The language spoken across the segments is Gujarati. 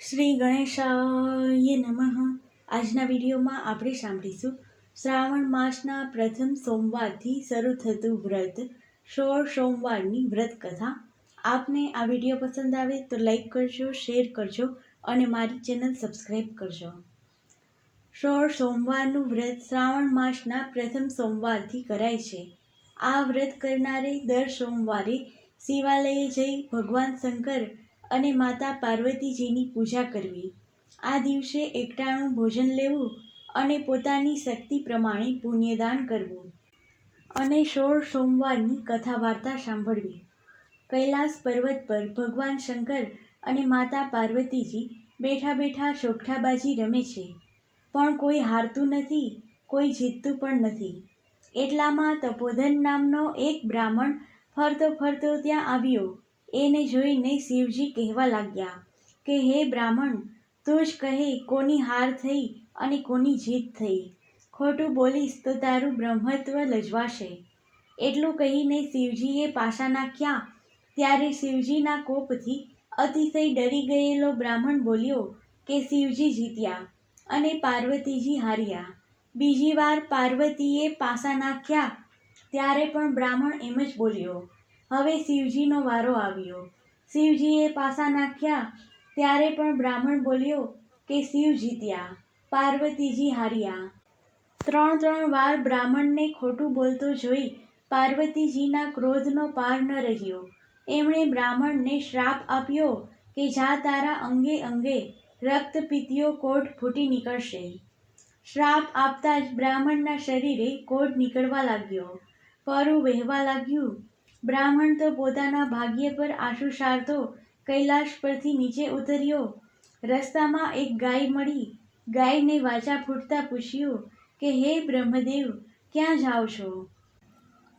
શ્રી ગણેશાય નમઃ. આજના વિડીયોમાં આપણે સાંભળીશું. શ્રાવણ માસના પ્રથમ સોમવારથી શરૂ થતું વ્રત, સોળ સોમવારની વ્રત કથા આપને આ વીડિયો પસંદ આવે તો લાઈક કરજો, શેર કરજો અને મારી ચેનલ સબસ્ક્રાઈબ કરજો. સોળ સોમવારનું વ્રત શ્રાવણ માસના પ્રથમ સોમવારથી કરાય છે. આ વ્રત કરનારે દર સોમવારે શિવાલયે જઈ ભગવાન શંકર અને માતા પાર્વતીજીની પૂજા કરવી. આ દિવસે એકટાણું ભોજન લેવું અને પોતાની શક્તિ પ્રમાણે પુણ્યદાન કરવું અને સોળ સોમવારની કથા વાર્તા સાંભળવી. કૈલાસ પર્વત પર ભગવાન શંકર અને માતા પાર્વતીજી બેઠા બેઠા શોખઠાબાજી રમે છે. પણ કોઈ હારતું નથી, કોઈ જીતતું પણ નથી. એટલામાં તપોધન નામનો એક બ્રાહ્મણ ફરતો ફરતો ત્યાં આવ્યો. એને જોઈને શિવજી કહેવા લાગ્યા કે, હે બ્રાહ્મણ, તું જ કહે કોની હાર થઈ અને કોની જીત થઈ. ખોટું બોલીશ તો તારું બ્રહ્મત્વ લજવાશે. એટલું કહીને શિવજીએ પાસા નાખ્યા. ત્યારે શિવજીના કોપથી અતિશય ડરી ગયેલો બ્રાહ્મણ બોલ્યો કે, શિવજી જીત્યા અને પાર્વતીજી હાર્યા. બીજી વાર પાર્વતીએ પાસા નાખ્યા. ત્યારે પણ બ્રાહ્મણ એમ જ બોલ્યો હવે શિવજીનો વારો આવ્યો. શિવજીએ પાસા નાખ્યા, ત્યારે પણ બ્રાહ્મણ બોલ્યો કે શિવ જીત્યા, પાર્વતીજી હાર્યા. ત્રણ ત્રણ વાર બ્રાહ્મણને ખોટું બોલતો જોઈ પાર્વતીજીના ક્રોધનો પાર ન રહ્યો. એમણે બ્રાહ્મણને શ્રાપ આપ્યો કે જા તારા અંગે અંગે રક્ત પીતીઓ કોટ ફૂટી નીકળશે. શ્રાપ આપતા જ બ્રાહ્મણના શરીરે કોટ નીકળવા લાગ્યો. પરું વહેવા લાગ્યું બ્રાહ્મણ તો પોતાના ભાગ્ય પર આશુ સારતો કૈલાશ પરથી નીચે ઉતર્યો. રસ્તામાં એક ગાય મળી. ગાયને વાચા ફૂટતા પૂછ્યું કે, હે બ્રહ્મદેવ, ક્યાં જાઓ છો?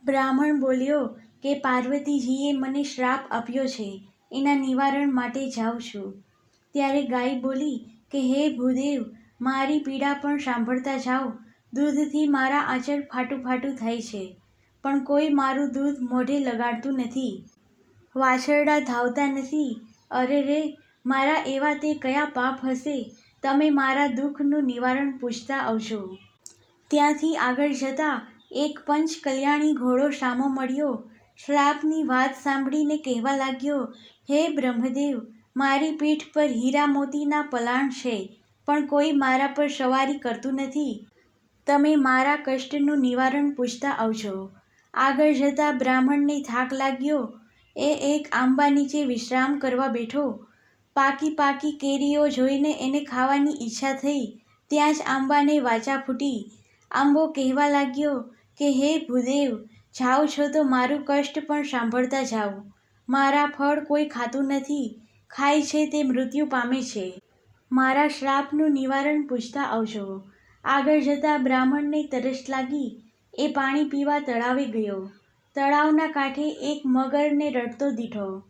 બ્રાહ્મણ બોલ્યો કે, પાર્વતીજીએ મને શ્રાપ આપ્યો છે. એના નિવારણ માટે જાઉં છું. ત્યારે ગાય બોલી કે, હે ભૂદેવ, મારી પીડા પણ સાંભળતા જાઓ. દૂધથી મારા આંચળ ફાટું ફાટું થાય છે. પણ કોઈ મારું દૂધ મોઢે લગાડતું નથી. વાછરડા ધાવતા નથી. અરે રે, મારા એવા તે કયા પાપ હશે? તમે મારા દુઃખનું નિવારણ પૂછતા આવશો. ત્યાંથી આગળ જતા એક પંચ કલ્યાણી ઘોડો સામો મળ્યો. શ્રાપની વાત સાંભળીને કહેવા લાગ્યો, હે બ્રહ્મદેવ, મારી પીઠ પર હીરા મોતીના પલાણ છે, પણ કોઈ મારા પર સવારી કરતું નથી. તમે મારા કષ્ટનું નિવારણ પૂછતા આવજો આગળ જતાં બ્રાહ્મણને થાક લાગ્યો. એ એક આંબા નીચે વિશ્રામ કરવા બેઠો. પાકી પાકી કેરીઓ જોઈને એને ખાવાની ઈચ્છા થઈ. ત્યાં જ આંબાને વાચા ફૂટી. આંબો કહેવા લાગ્યો કે, હે ભૂદેવ, જાઓ છો તો મારું કષ્ટ પણ સાંભળતા જાઓ. મારા ફળ કોઈ ખાતું નથી. ખાય છે તે મૃત્યુ પામે છે. મારા શ્રાપનું નિવારણ પૂછતા આવજો. આગળ જતાં બ્રાહ્મણને તરસ લાગી. એ પાણી પીવા તળાવે ગયો. તળાવના કાંઠે એક મગરને રડતો દીઠો.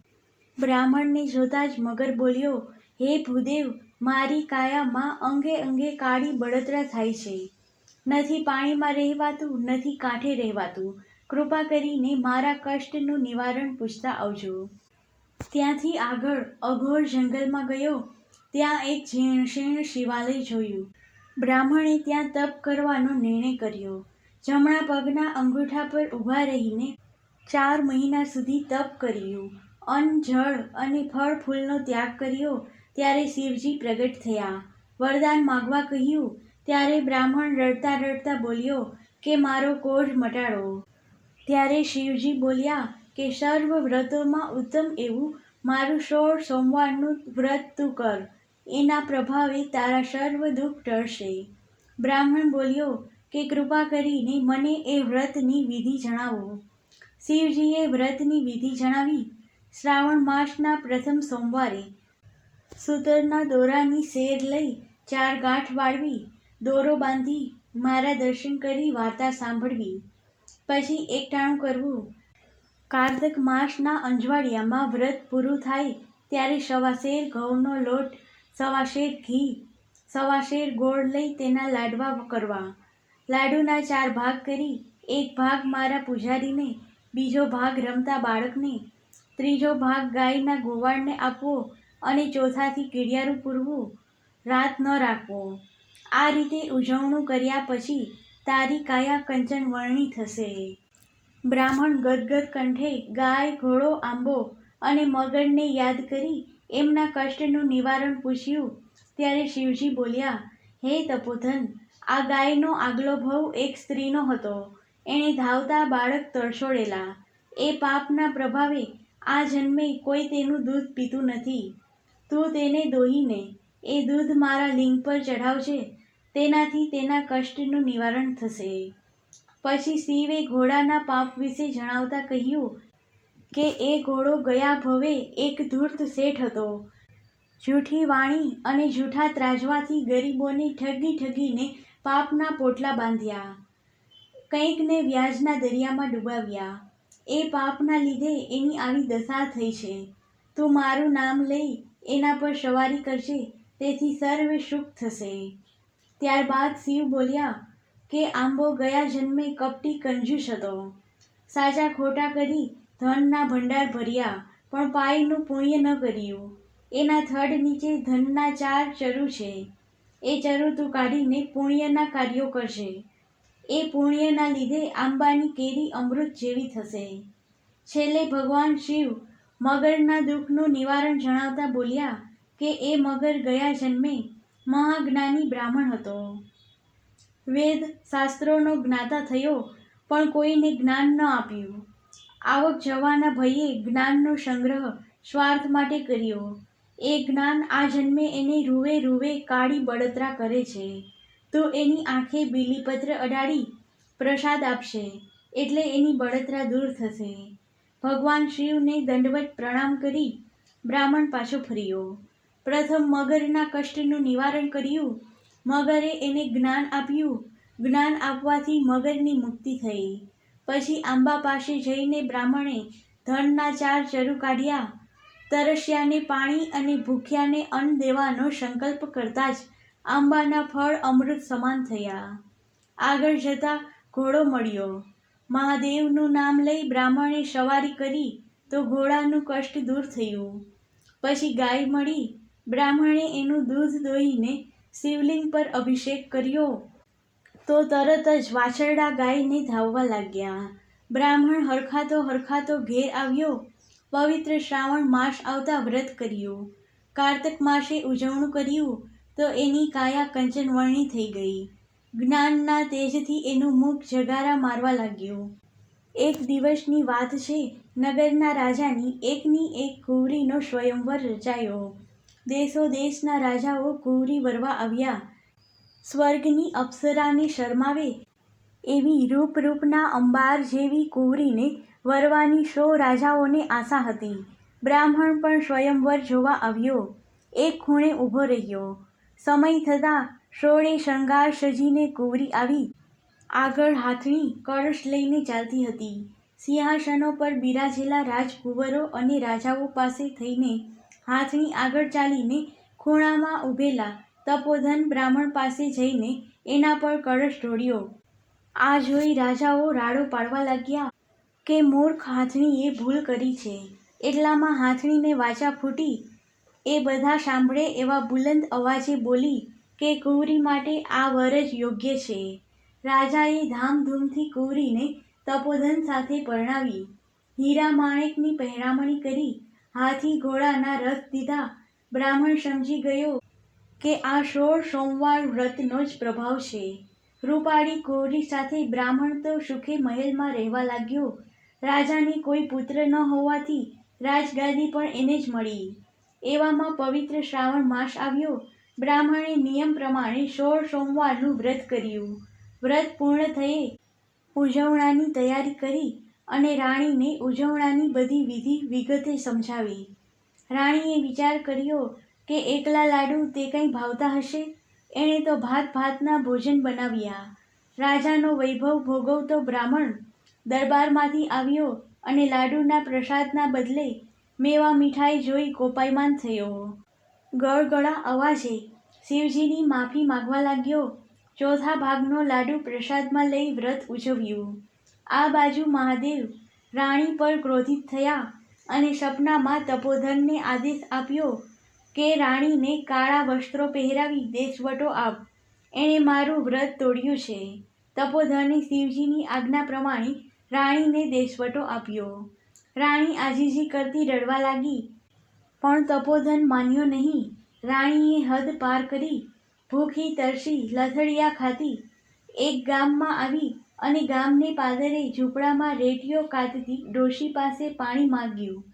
બ્રાહ્મણને જોતાં જ મગર બોલ્યો, હે ભૂદેવ, મારી કાયામાં અંગે અંગે કાળી બળતરા થાય છે. નથી પાણીમાં રહેવાતું, નથી કાંઠે રહેવાતું. કૃપા કરીને મારા કષ્ટનું નિવારણ પૂછતા આવજો. ત્યાંથી આગળ અઘોર જંગલમાં ગયો. ત્યાં એક ઝીણ શિવાલય જોયું. બ્રાહ્મણે ત્યાં તપ કરવાનો નિર્ણય કર્યો. જમણા પગના અંગૂઠા પર ઊભા રહીને ચાર મહિના સુધી તપ કર્યું. અન્ન, જળ અને ફળ ફૂલનો ત્યાગ કર્યો ત્યારે શિવજી પ્રગટ થયા. વરદાન માગવા કહ્યું ત્યારે બ્રાહ્મણ રડતા રડતા બોલ્યો કે મારો કોઢ મટાડો. ત્યારે શિવજી બોલ્યા કે સર્વ વ્રતોમાં ઉત્તમ એવું મારું સોળ સોમવારનું વ્રત તું કર. એના પ્રભાવે તારા સર્વ દુઃખ ટળશે. બ્રાહ્મણ બોલ્યો કે કૃપા કરીને મને એ વ્રતની વિધિ જણાવો. શિવજીએ વ્રતની વિધિ જણાવી. શ્રાવણ માસના પ્રથમ સોમવારે સૂતરના દોરાની શેર લઈ ચાર ગાંઠ વાળવી, દોરો બાંધી મારા દર્શન કરી વાર્તા સાંભળવી. પછી એકટાણું કરવું. કાર્તક માસના અંજવાળિયામાં વ્રત પૂરું થાય ત્યારે સવાશેર ઘઉંનો લોટ, સવાશેર ઘી, સવાશેર ગોળ લઈ તેના લાડવા કરવા. લાડુના ચાર ભાગ કરી, એક ભાગ મારા પૂજારીને, બીજો ભાગ રમતા બાળકને, ત્રીજો ભાગ ગાયના ગોવાળને આપવો અને ચોથાથી કીડિયારું પૂરવું, રાત ન રાખવો. આ રીતે ઉજવણું કર્યા પછી તારી કાયા કંચન વર્ણી થશે. બ્રાહ્મણ ગદગદ કંઠે ગાય, ઘોડો, આંબો અને મગરને યાદ કરી એમના કષ્ટનું નિવારણ પૂછ્યું. ત્યારે શિવજી બોલ્યા, હે તપોધન આ ગાયનો આગલો ભવ એક સ્ત્રીનો હતો. એણે ધાવતા બાળક તરછોડેલા એ પાપના પ્રભાવે આ જન્મે કોઈ તેનું દૂધ પીતું નથી. તું તેને દોહીને એ દૂધ મારા લિંગ પર ચઢાવજે. તેનાથી તેના કષ્ટનું નિવારણ થશે. પછી શિવે ઘોડાના પાપ વિશે જણાવતા કહ્યું કે એ ઘોડો ગયા ભવે એક ધૂર્ત શેઠ હતો. જૂઠી વાણી અને જૂઠા ત્રાજવાથી ગરીબોને ઠગી ઠગીને પાપના પોટલા બાંધ્યા. કંઈકને વ્યાજના દરિયામાં ડૂબાવ્યા. એ પાપના લીધે એની આવી દશા થઈ છે. તું મારું નામ લઈ એના પર સવારી કરશે તેથી સર્વે સુખ થશે. ત્યારબાદ શિવ બોલ્યા કે આંબો ગયા જન્મે કપટી કંજૂસ હતો સાચા ખોટા કરી ધનના ભંડાર ભર્યા, પણ પાયનું પુણ્ય ન કર્યું. એના થડ નીચે ધનના ચાર ચરુ છે. એ ચરુ તું કાઢીને પુણ્યના કાર્યો કરશે. એ પુણ્યના લીધે આંબાની કેરી અમૃત જેવી થશે. છેલ્લે ભગવાન શિવ મગરના દુઃખનું નિવારણ જણાવતા બોલ્યા કે એ મગર ગયા જન્મે મહાજ્ઞાની બ્રાહ્મણ હતો. વેદ શાસ્ત્રોનો જ્ઞાતા થયો, પણ કોઈને જ્ઞાન ન આપ્યું. આવક જવાના ભયે જ્ઞાનનો સંગ્રહ સ્વાર્થ માટે કર્યો. એ જ્ઞાન આ જન્મે એને રૂવે રૂવે કાળી બળતરા કરે છે. તો એની આંખે બીલીપત્ર અડાડી પ્રસાદ આપશે, એટલે એની બળતરા દૂર થશે. ભગવાન શિવને દંડવત પ્રણામ કરી બ્રાહ્મણ પાછો ફર્યો. પ્રથમ મગરના કષ્ટનું નિવારણ કર્યું. મગરે એને જ્ઞાન આપ્યું. જ્ઞાન આપવાથી મગરની મુક્તિ થઈ. પછી આંબા પાસે જઈને બ્રાહ્મણે ધનના ચાર ચરુ કાઢ્યા. તરસ્યાને પાણી અને ભૂખ્યાને અન્ન દેવાનો સંકલ્પ કરતા જ આંબાના ફળ અમૃત સમાન થયા. આગળ જતા ઘોડો મળ્યો. મહાદેવનું નામ લઈ બ્રાહ્મણે સવારી કરી તો ઘોડાનું કષ્ટ દૂર થયું. પછી ગાય મળી. બ્રાહ્મણે એનું દૂધ દોહીને શિવલિંગ પર અભિષેક કર્યો. તો તરત જ વાછરડા ગાયને ધાવવા લાગ્યા. બ્રાહ્મણ હરખાતો હરખાતો ઘેર આવ્યો. પવિત્ર શ્રાવણ માસ આવતા વ્રત કર્યું. કાર્તક માસે ઉજવણું કર્યું તો એની કાયા કંચનવર્ણી થઈ ગઈ. જ્ઞાનના તેજથી એનું મુખ જગારા મારવા લાગ્યું. એક દિવસની વાત છે, નગરના રાજાની એકની એક કુંવરીનો સ્વયંવર રચાયો. દેશો દેશના રાજાઓ કુંવરી વરવા આવ્યા. સ્વર્ગની અપ્સરાને શરમાવે એવી રૂપરૂપના અંબાર જેવી કુંવરીને વરવાની સો રાજાઓને આશા હતી. બ્રાહ્મણ પણ સ્વયંવર જોવા આવ્યો. એક ખૂણે ઊભો રહ્યો. સમય થતાં સોળે શણગાર સજીને કુંવરી આવી. આગળ હાથણી કળશ લઈને ચાલતી હતી. સિંહાસનો પર બિરાજેલા રાજકુંવરો અને રાજાઓ પાસે થઈને હાથણી આગળ ચાલીને ખૂણામાં ઊભેલા તપોધન બ્રાહ્મણ પાસે જઈને એના પર કળશ ઢોળ્યો. આ જોઈ રાજાઓ રાડો પાડવા લાગ્યા કે મૂર્ખ હાથણીએ ભૂલ કરી છે. એટલામાં હાથણીને વાચા ફૂટી. એ બધા સાંભળે એવા બુલંદ અવાજે બોલી કે કુંવરી માટે આ વર જ યોગ્ય છે. રાજાએ ધામધૂમથી કુંવરીને તપોધન સાથે પરણાવી. હીરા માણેકની પહેરામણી કરી, હાથી ઘોડાના રથ દીધા. બ્રાહ્મણ સમજી ગયો કે આ સોળ સોમવાર વ્રતનો જ પ્રભાવ છે. રૂપાળી કુંવરી સાથે બ્રાહ્મણ તો સુખે મહેલમાં રહેવા લાગ્યો. રાજાને કોઈ પુત્ર ન હોવાથી રાજગાદી પણ એને જ મળી. એવામાં પવિત્ર શ્રાવણ માસ આવ્યો. બ્રાહ્મણે નિયમ પ્રમાણે સોળ સોમવારનું વ્રત કર્યું. વ્રત પૂર્ણ થયે ઉજવણાની તૈયારી કરી અને રાણીને ઉજવણાની બધી વિધિ વિગતે સમજાવી. રાણીએ વિચાર કર્યો કે એકલા લાડુ તે કંઈ ભાવતા હશે? એણે તો ભાત ભાતના ભોજન બનાવ્યા. રાજાનો વૈભવ ભોગવતો બ્રાહ્મણ દરબારમાંથી આવ્યો અને લાડુના પ્રસાદના બદલે મેવા મીઠાઈ જોઈ કોપાયમાન થયો. ગળગળા અવાજે શિવજીની માફી માગવા લાગ્યો. ચોથા ભાગનો લાડુ પ્રસાદમાં લઈ વ્રત ઉજવ્યું. આ બાજુ મહાદેવ રાણી પર ક્રોધિત થયા અને સપનામાં તપોધનને આદેશ આપ્યો કે રાણીને કાળા વસ્ત્રો પહેરાવી દેશવટો આપ. એણે મારું વ્રત તોડ્યું છે. તપોધને શિવજીની આજ્ઞા પ્રમાણે રાણીને દેશવટો આપ્યો. રાણી આજીજી કરતી રડવા લાગી. પણ તપોધન માન્યો નહીં. રાણીએ હદ પાર કરી ભૂખી તરસી લથડિયા ખાતી એક ગામમાં આવી અને ગામને પાદરે ઝૂંપડામાં રેટીઓ કાતતી ડોશી પાસે પાણી માંગ્યું.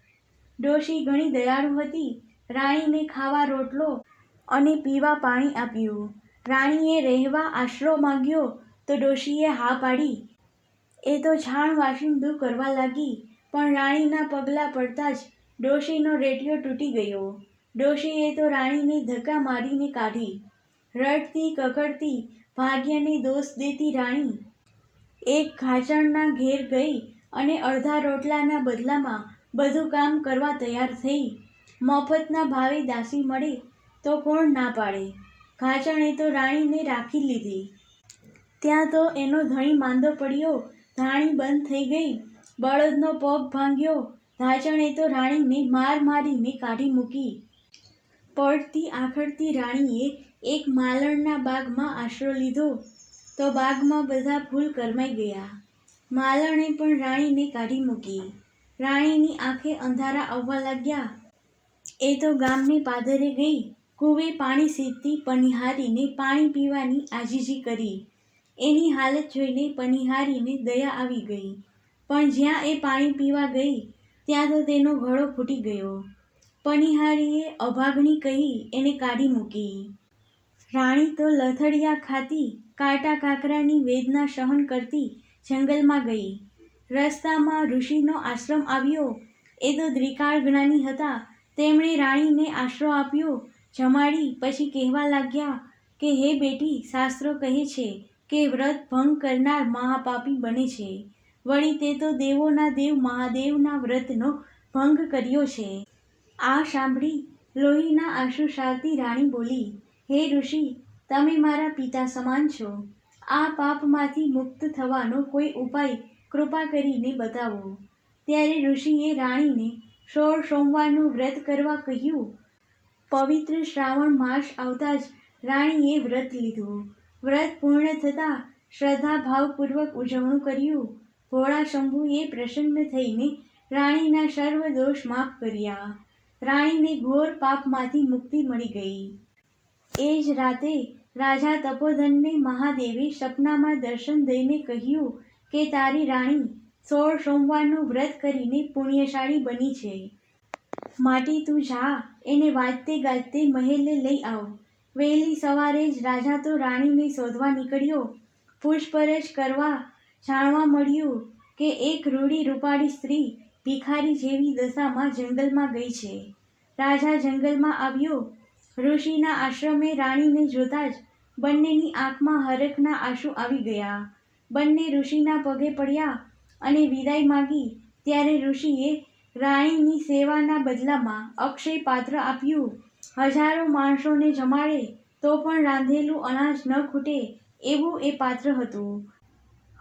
ડોશી ઘણી દયાળુ હતી. રાણીને ખાવા રોટલો અને પીવા પાણી આપ્યું. રાણીએ રહેવા આશરો માંગ્યો તો ડોશીએ હા પાડી. એ તો છાણ વાસિંદુ કરવા લાગી, પણ રાણીના પગલાં પડતા જ ડોશીનો રેટિયો તૂટી ગયો. ડોશીએ તો રાણીને ધક્કા મારીને કાઢી. રડતી કકડતી ભાગ્યને દોષ દેતી રાણી. એક ખાચણના ઘેર ગઈ અને અડધા રોટલાના બદલામાં બધું કામ કરવા તૈયાર થઈ. મફતના ભાવે દાસી મળે તો કોણ ના પાડે? ઘાચણે તો રાણીને રાખી લીધી. ત્યાં તો એનો ધણી માંદો પડ્યો, ધાણી બંધ થઈ ગઈ, બળદનો પગ ભાંગ્યો ધાચણે તો રાણીને માર મારીને કાઢી મૂકી. પડતી આખડતી રાણીએ એક માલણના બાગમાં આશરો લીધો, તો બાગમાં બધા ફૂલ કરમાઈ ગયા. માલણે પણ રાણીને કાઢી મૂકી. રાણીની આંખે અંધારા આવવા લાગ્યા. એ તો ગામની પાદરે ગઈ, કૂવે પાણી સીધતી પનિહારીને પાણી પીવાની આજીજી કરી. એની હાલત જોઈને પનિહારીને દયા આવી ગઈ. પણ જ્યાં એ પાણી પીવા ગઈ, ત્યાં તો તેનો ઘડો ફૂટી ગયો. પનિહારીએ અભાગણી કહી એને કાઢી મૂકી. રાણી તો લથડિયા ખાતી, કાંટા કાકરાની વેદના સહન કરતી જંગલમાં ગઈ. રસ્તામાં ઋષિનો આશ્રમ આવ્યો, એ તો દ્રિકાળ જ્ઞાની હતા તેમણે રાણીને આશરો આપ્યો, જમાડી, પછી કહેવા લાગ્યા કે, હે બેટી, શાસ્ત્રો કહે છે કે, વ્રત ભંગ કરનાર મહાપાપી બને છે. વળી તે તો દેવોના દેવ મહાદેવના વ્રતનો ભંગ કર્યો છે. આ સાંભળી લોહીના આંસુ સારતી રાણી બોલી, હે ઋષિ, તમે મારા પિતા સમાન છો. આ પાપમાંથી મુક્ત થવાનો કોઈ ઉપાય કૃપા કરીને બતાવો. ત્યારે ઋષિએ રાણીને સોળ સોમવારનું વ્રત કરવા કહ્યું. પવિત્ર શ્રાવણ માસ આવતા જ રાણીએ વ્રત લીધું. વ્રત પૂર્ણ થતાં શ્રદ્ધા ભાવપૂર્વક ઉજવણું કર્યું. ભોળા શંભુએ પ્રસન્ન થઈને રાણીના સર્વ દોષ માફ કર્યા. રાણીને ઘોર પાપમાંથી મુક્તિ મળી ગઈ. એ જ રાતે રાજા તપોધનને મહાદેવે સપનામાં દર્શન દઈને કહ્યું કે, તારી રાણી સોળ સોમવારનું વ્રત કરીને પુણ્યશાળી બની છે. માટે તું જા, એને વાજતે ગાજતે મહેલે લઈ આવ. વહેલી સવારે જ રાજા તો રાણીને શોધવા નીકળ્યો. પૂછપરછ કરવા જાણવા મળ્યું કે એક રૂડી રૂપાળી સ્ત્રી ભિખારી જેવી દશામાં જંગલમાં ગઈ છે. રાજા જંગલમાં આવ્યો. ઋષિના આશ્રમે રાણીને જોતા જ બંનેની આંખમાં હરખના આંસુ આવી ગયા. બંને ઋષિના પગે પડ્યા અને વિદાય માગી. ત્યારે ઋષિએ રાણીની સેવાના બદલામાં અક્ષય પાત્ર આપ્યું. હજારો માણસોને જમાડે તો પણ રાંધેલું અનાજ ન ખૂટે એવું એ પાત્ર હતું.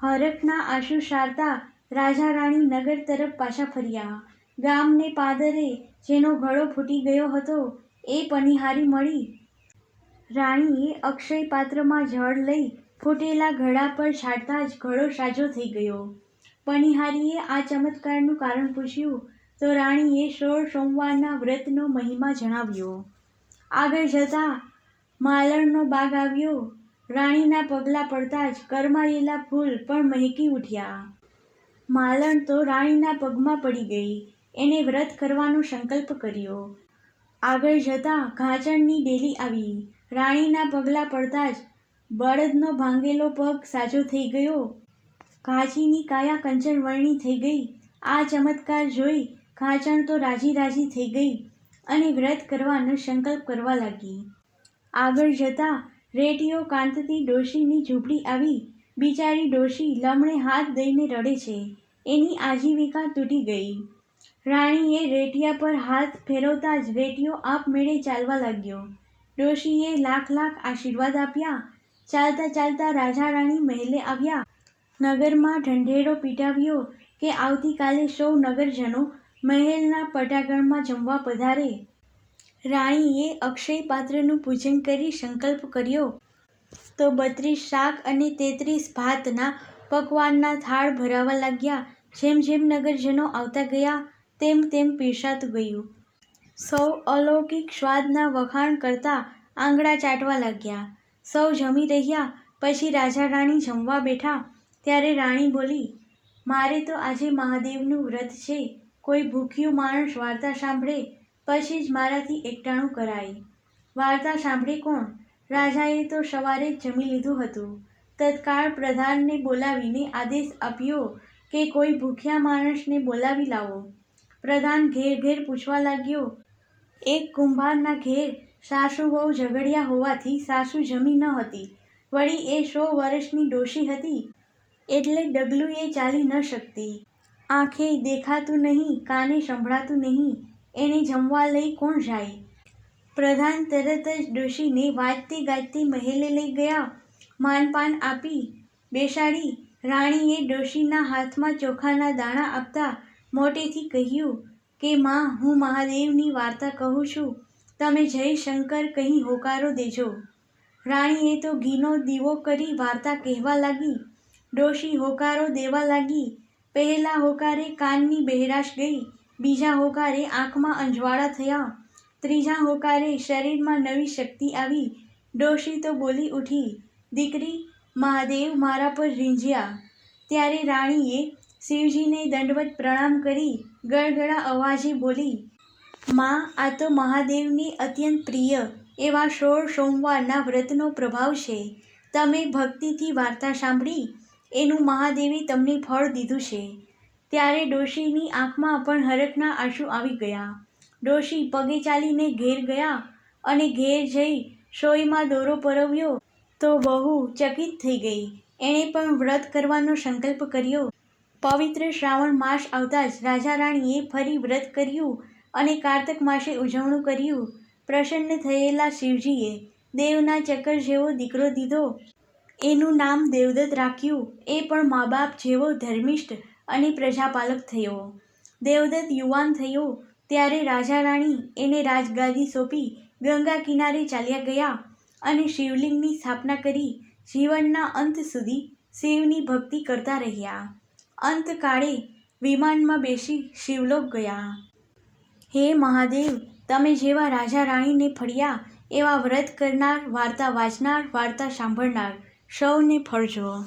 હરખના આંસુ સારતા રાજા રાણી નગર તરફ પાછા ફર્યા. ગામને પાદરે જેનો ઘડો ફૂટી ગયો હતો એ પનિહારી મળી. રાણીએ અક્ષય પાત્રમાં જળ લઈ ફૂટેલા ઘડા પર છાંટતા જ ઘડો સાજો થઈ ગયો. પનિહારીએ આ ચમત્કારનું કારણ પૂછ્યું તો રાણીએ સોળ સોમવારના વ્રતનો મહિમા જણાવ્યો. આગળ જતાં માલણનો બાગ આવ્યો. રાણીના પગલાં પડતા જ કરમાયેલા ફૂલ પણ મહેકી ઉઠ્યા. માલણ તો રાણીના પગમાં પડી ગઈ. એને વ્રત કરવાનો સંકલ્પ કર્યો. આગળ જતાં ઘાચણની ડેલી આવી. રાણીના પગલાં પડતા જ બળદનો ભાંગેલો પગ સાજો થઈ ગયો. ઘાચીની કાયા કંચન વર્ણી થઈ ગઈ. આ ચમત્કાર જોઈ ઘાચણ તો રાજી રાજી થઈ ગઈ અને વ્રત કરવાનો સંકલ્પ કરવા લાગી. આગળ જતા રેટીઓ કાંતથી ડોશીની ઝૂંપડી આવી. બિચારી ડોશી લમણે હાથ દઈને રડે છે. એની આજીવિકા તૂટી ગઈ. રાણીએ રેટિયા પર હાથ ફેરવતા જ રેટિયો આપમેળે ચાલવા લાગ્યો. ડોશીએ લાખ લાખ આશીર્વાદ આપ્યા. ચાલતા ચાલતા રાજા રાણી મહેલે આવ્યા. નગરમાં ઢંઢેરો પીટાવ્યો કે આવતીકાલે સૌ નગરજનો મહેલના પટાગણમાં જમવા પધારે. રાણીએ અક્ષય પાત્રનું પૂજન કરી સંકલ્પ કર્યો. તો બત્રીસ શાક અને તેત્રીસ ભાતના પકવાનના થાળ ભરાવા લાગ્યા. જેમ જેમ નગરજનો આવતા ગયા, તેમ તેમ પીરસાતું ગયું. સૌ અલૌકિક સ્વાદના વખાણ કરતા આંગળા ચાટવા લાગ્યા. સૌ જમી રહ્યા, પછી રાજા રાણી જમવા બેઠા. ત્યારે રાણી બોલી, મારે તો આજે મહાદેવનું વ્રત છે. કોઈ ભૂખ્યું માણસ વાર્તા સાંભળે, પછી જ મારાથી એકટાણું કરાય. વાર્તા સાંભળે કોણ? રાજાએ તો સવારે જ જમી લીધું હતું. તત્કાળ પ્રધાનને બોલાવીને આદેશ આપ્યો કે કોઈ ભૂખ્યા માણસને બોલાવી લાવો. પ્રધાન ઘેર ઘેર પૂછવા લાગ્યો, એક કુંભારના ઘેર સાસુ બહુ ઝઘડ્યા હોવાથી સાસુ જમી ન હતી. વળી એ સો વર્ષની ડોશી હતી. એટલે ડગલું એ ચાલી ન શકતી. આંખે દેખાતું નહીં, કાને સંભળાતું નહીં, એને જમવા લઈ કોણ જાય? પ્રધાન તરત જ ડોશીને વાજતી ગાજતી મહેલે લઈ ગયા. માનપાન આપી. બેસાડી. રાણીએ ડોશીના હાથમાં ચોખાના દાણા આપતા મોટેથી કહ્યું કે, માં, હું મહાદેવની વાર્તા કહું છું. તમે જય શંકર કહી હોકારો દેજો. રાણીએ તો ઘીનો દીવો કરી વાર્તા કહેવા લાગી. ડોશી હોકારો દેવા લાગી. પહેલા હોકારે કાનની બહેરાશ ગઈ, બીજા હોકારે આંખમાં અંજવાળા થયા. ત્રીજા હોકારે શરીરમાં નવી શક્તિ આવી. ડોશી તો બોલી ઉઠી, દીકરી, મહાદેવ મારા પર રીંઝ્યા ત્યારે રાણીએ શિવજીને દંડવત પ્રણામ કરી, ગળગળા અવાજે બોલી, માં, આ તો મહાદેવની અત્યંત પ્રિય, એવા સોળ સોમવારના વ્રતનો પ્રભાવ છે. તમે ભક્તિથી વાર્તા સાંભળી એનું મહાદેવે તમને ફળ દીધું છે. ત્યારે ડોશીની આંખમાં પણ હરખના આંસુ આવી ગયા. ડોશી પગે ચાલીને ઘેર ગયા અને ઘેર જઈ સોયમાં દોરો પરવ્યો તો બહુ ચકિત થઈ ગઈ. એણે પણ વ્રત કરવાનો સંકલ્પ કર્યો. પવિત્ર શ્રાવણ માસ આવતા જ રાજા રાણીએ ફરી વ્રત કર્યું અને કારતક માસે ઉજવણું કર્યું. પ્રસન્ન થયેલા શિવજીએ દેવના ચક્કર જેવો દીકરો દીધો. એનું નામ દેવદત્ત રાખ્યું. એ પણ મા બાપ જેવો ધર્મિષ્ઠ અને પ્રજાપાલક થયો. દેવદત્ત યુવાન થયો ત્યારે રાજા રાણી એને રાજગાદી સોંપી ગંગા કિનારે ચાલ્યા ગયા અને શિવલિંગની સ્થાપના કરી જીવનના અંત સુધી શિવની ભક્તિ કરતા રહ્યા. અંતકાળે વિમાનમાં બેસી શિવલોક ગયા. હે મહાદેવ, તમે જેવા રાજા રાણીને ફળ્યા એવા વ્રત કરનાર, વાર્તા વાંચનાર, વાર્તા સાંભળનાર Show me Portugal.